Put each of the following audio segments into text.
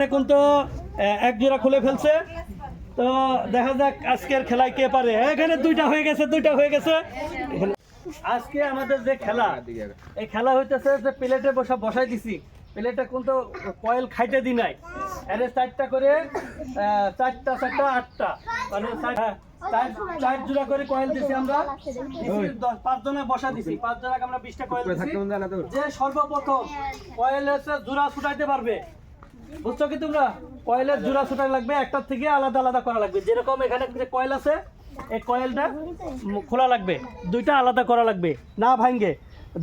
এখন তো এক জোড়া খুলে ফেলছে। তো দেখা যাক আজকের খেলায় কে পারে। এখানে দুইটা হয়ে গেছে দুইটা হয়ে গেছে। আজকে আমাদের যে খেলা এই খেলা হইতেছে যে প্লেটে বসা বসাই দিছি। প্লেটে কয়েল খাইতে দি নাই। এর চারটা করে চারটা চারটা আটটা। মানে চার- হ্যাঁ, চার- জোড়া করে কয়েল দিছি আমরা। পাঁচ জনে বসা দিছি। পাঁচ জনকে আমরা বিশটা কয়েল দিছি। যে সর্বপ্রথম কয়েল হচ্ছে জোড়া ছুটাইতে পারবে। বুঝছ কি তোমরা? কয়েলের জোড়া ছোটা লাগবে, একটার থেকে আলাদা আলাদা করা লাগবে। যেরকম এখানে যে কয়েল আছে, এই কয়েলটা খোলা লাগবে, দুইটা আলাদা করা লাগবে, না ভাঙ্গে।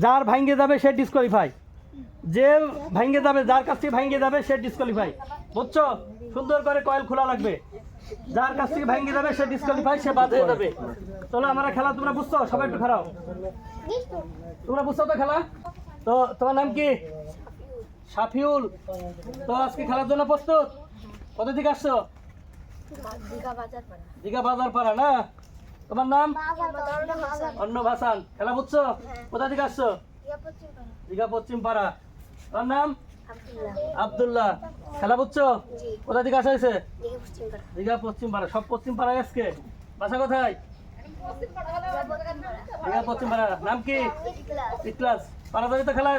যার ভাঙ্গে যাবে, সে ডিসকোয়ালিফাই যে ভাঙ্গে যাবে, যার কাছ থেকে ভাঙ্গে যাবে, সে ডিসকোয়ালিফাই বুঝছ? সুন্দর করে কয়েল খোলা লাগবে। যার কাছ থেকে ভাঙ্গে যাবে, সে ডিসকোয়ালিফাই সে বাদ হয়ে যাবে। চলো, আমরা খেলা তোমরা বুঝছ? সবাই একটু খারাপ তোমরা বুঝছ তো খেলা? তো তোমার নাম কি? সাফিউল তো আজকে খেলার জন্য প্রস্তুত? কত দিকে আসছো? দীঘা বাজার পাড়া না? তোমার নাম? অন্য ভাসান খেলা বুঝছ? কোথা থেকে আসছো? দীঘা পশ্চিম পাড়া। তোমার নাম? আব্দুল্লাহ। খেলা বুঝছ? কোথা থেকে আসা হয়েছে? দীঘা পশ্চিম পাড়া। সব পশ্চিম পাড়ায় আজকে? বাসা কোথায়? দীঘা পশ্চিম পাড়া। নাম কি? ইকলাস। পাড়া তো খেলা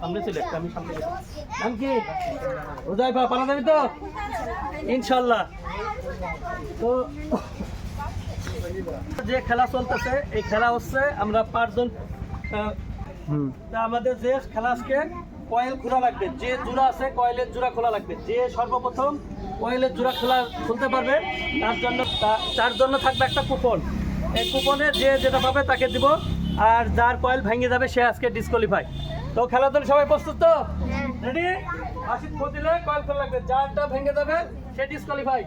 সামনে চলে আসছে, আমি সামনে নাম কি উদয়পা পাড়া যাবি তো? ইনশাল্লাহ। তো যে খেলা চলতেছে এই খেলা হচ্ছে আমরা পাঁচজন আমাদের যে খেলা আজকে কয়েল খোলা লাগবে। যে জোড়া আছে কয়েলের জোড়া খোলা লাগবে। যে সর্বপ্রথম কয়েলের জোড়া খোলা খুলতে পারবে তার জন্য তার জন্য থাকবে একটা কুপন। এই কুপনে যে যেটা পাবে তাকে দিব। আর যার কয়েল ভেঙে যাবে, সে আজকে ডিসকোয়ালিফাই তো খেলার সবাই প্রস্তুত তো? রেডি আশিক খো দিলে কয়েল খোলা লাগবে। যারটা ভেঙে যাবে, সে ডিসকোয়ালিফাই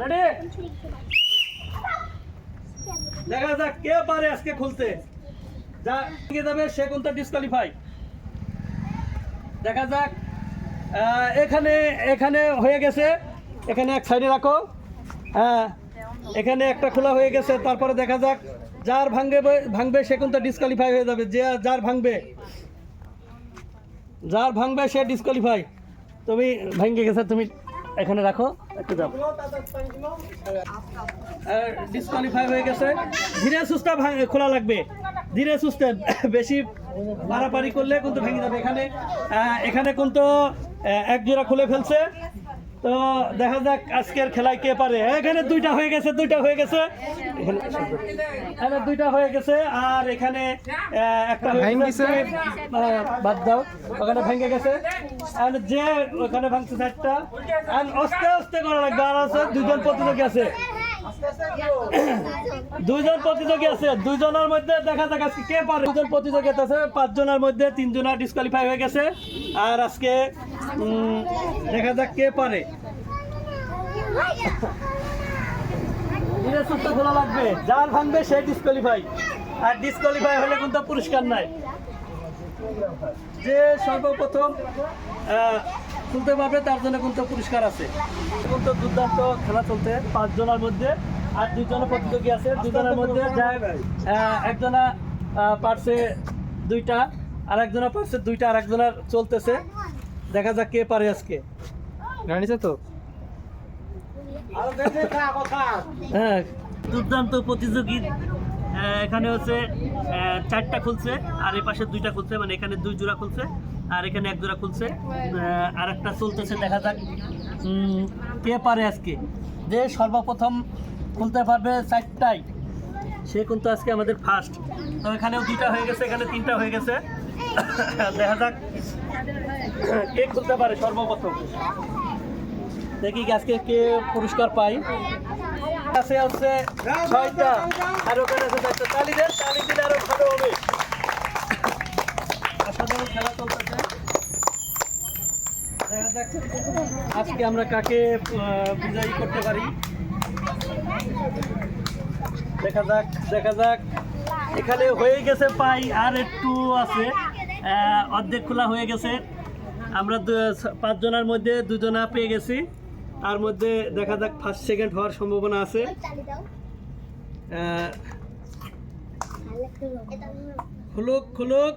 রেডি দেখা যাক কে পারে আজকে খুলতে। যা ভেঙে যাবে, সে কোনটা ডিসকোয়ালিফাই দেখা যাক। এখানে এখানে হয়ে গেছে। এখানে এক সাইডে রাখো। হ্যাঁ এখানে একটা খোলা হয়ে গেছে। তারপরে দেখা যাক। যার ভাঙবে ভাঙবে সে কিন্তু ডিসকোয়ালিফাই হয়ে যাবে। যে যার ভাঙবে। যার ভাঙবে সে ডিসকোয়ালিফাই তুমি ভেঙে গেছে, তুমি এখানে রাখো, একটু যাও। ডিসকোয়ালিফাই হয়ে গেছে। ধীরে সুস্থে খোলা লাগবে। ধীরে সুস্থে, বেশি পারাপারি করলে কিন্তু ভেঙে যাবে। এখানে এখানে কিন্তু এক জোড়া খুলে ফেলছে। তো দেখা যাক আজকের খেলায় কে পারে। এখানে দুইটা হয়ে গেছে দুইটা হয়ে গেছে। এখানে দুইটা হয়ে গেছে আর এখানে একটা বাদ দাও ওখানে ভেঙে গেছে। আর যে ওখানে ভাঙছে চারটা আর আস্তে আস্তে করা লাগবে। আর আছে দুজন প্রতিযোগী আছে। দুইজন প্রতিযোগী আছে। দুইজনের মধ্যে দেখা যাক আজকে কে পারে। দুজন প্রতিযোগী আছে পাঁচজনের মধ্যে তিনজনা ডিসকোয়ালিফাই হয়ে গেছে। আর আজকে দেখা যাক কে পারে। সুস্থ খোলা লাগবে। যার ভাঙবে সে ডিসকোয়ালিফাই আর ডিসকোয়ালিফাই হলে কিন্তু পুরস্কার নাই। যে সর্বপ্রথম পারবে তার জন্য কিন্তু পুরস্কার আছে। কিন্তু দুর্দান্ত খেলা চলতে পাঁচজনের মধ্যে। আর দুইজনের প্রতিযোগী আছে। দুজনের মধ্যে একজনা পারছে দুইটা আর একজনা পারছে দুইটা আর একজনের চলতেছে। দেখা যাক কে পারে আজকে। জানিস তো? হ্যাঁ। দুর্দান্ত প্রতিযোগী। এখানে হচ্ছে চারটা খুলছে আর এই পাশে দুইটা খুলছে মানে এখানে দুই জোড়া খুলছে আর এখানে এক জোড়া খুলছে। আর একটা চলতেছে দেখা যাক। কে পারে আজকে? যে সর্বপ্রথম খুলতে পারবে চারটাই সে কিন্তু আজকে আমাদের ফার্স্ট তো এখানেও দুইটা হয়ে গেছে এখানে তিনটা হয়ে গেছে। দেখা যাক। কে খুলতে পারে সর্বপ্রথম? দেখি আজকে কে পুরস্কার পাই আছে হচ্ছে ছয়টা। আর ওখানে আছে তালি দেন, তালি দিলে আরও ভালো হবে। অসাধারণ খেলা চলতেছে। দেখা যাক। আজকে আমরা কাকে বিজয়ী করতে পারি। দেখা যাক দেখা যাক। এখানে হয়ে গেছে পাই, আর একটু আছে। অর্ধেক খোলা হয়ে গেছে। আমরা পাঁচজনের মধ্যে দুজনা পেয়ে গেছি। তার মধ্যে দেখা যাক ফার্স্ট সেকেন্ড হওয়ার সম্ভাবনা আছে। খুলুক খুলুক।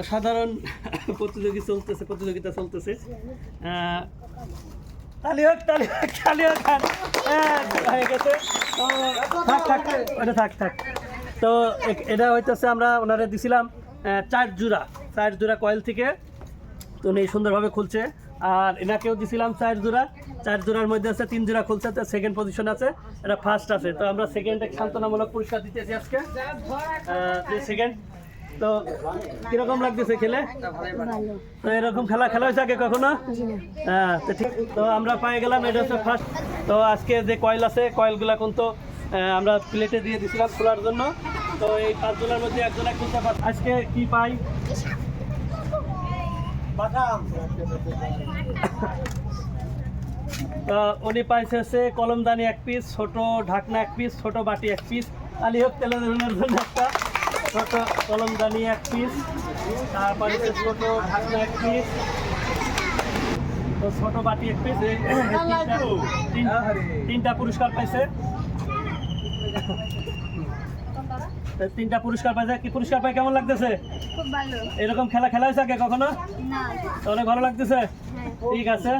অসাধারণ প্রতিযোগী চলতেছে প্রতিযোগিতা চলতেছে। তালি হোক তালি হোক তালি হোক হ্যাঁ, হয়ে গেছে। থাক থাক থাক থাক। তো এটা হইতেছে আমরা ওনারে দিছিলাম চার জোড়া চার জোড়া কয়েল থেকে। তো উনি সুন্দরভাবে খুলছে। আর এনাকেও দিছিলাম চার জোড়া। চার জোড়ার মধ্যে আছে, তিন জোড়া খুলছে, তো সেকেন্ড পজিশন আছে। এটা ফার্স্ট আছে। তো আমরা সেকেন্ড সান্ত্বনামূলক পুরস্কার দিতেছি আজকে। সেকেন্ড তো কীরকম লাগতেছে খেলে? তো এরকম খেলা খেলা হয়েছে আগে কখনো? হ্যাঁ তো ঠিক তো আমরা পাই গেলাম, এটা হচ্ছে ফার্স্ট তো আজকে যে কয়েল আছে, কয়েলগুলা কিন্তু আমরা প্লেটে দিয়ে দিছিলাম খোলার জন্য। তো এই পাঁচজনের মধ্যে একজনে পার আজকে কি পাই? তো উনি পাইছে হচ্ছে কলমদানি এক পিস ছোট ঢাকনা এক পিস ছোট বাটি এক পিস। আলি হোক তেলে ধরনের জন্য একটা। ছোট কলমদানি এক পিস তারপরে ছোট ঢাকনা এক পিস। তো ছোট বাটি এক পিস তিনটা- তিন- তিনটা পুরস্কার পাইছে। তিনটা পুরস্কার পাইছে। কি পুরস্কার পাই কেমন লাগতেছে? খুব ভালো। এরকম খেলা খেলা হয়েছে আগে কখনো? না। অনেক ভালো লাগতেছে? ঠিক আছে।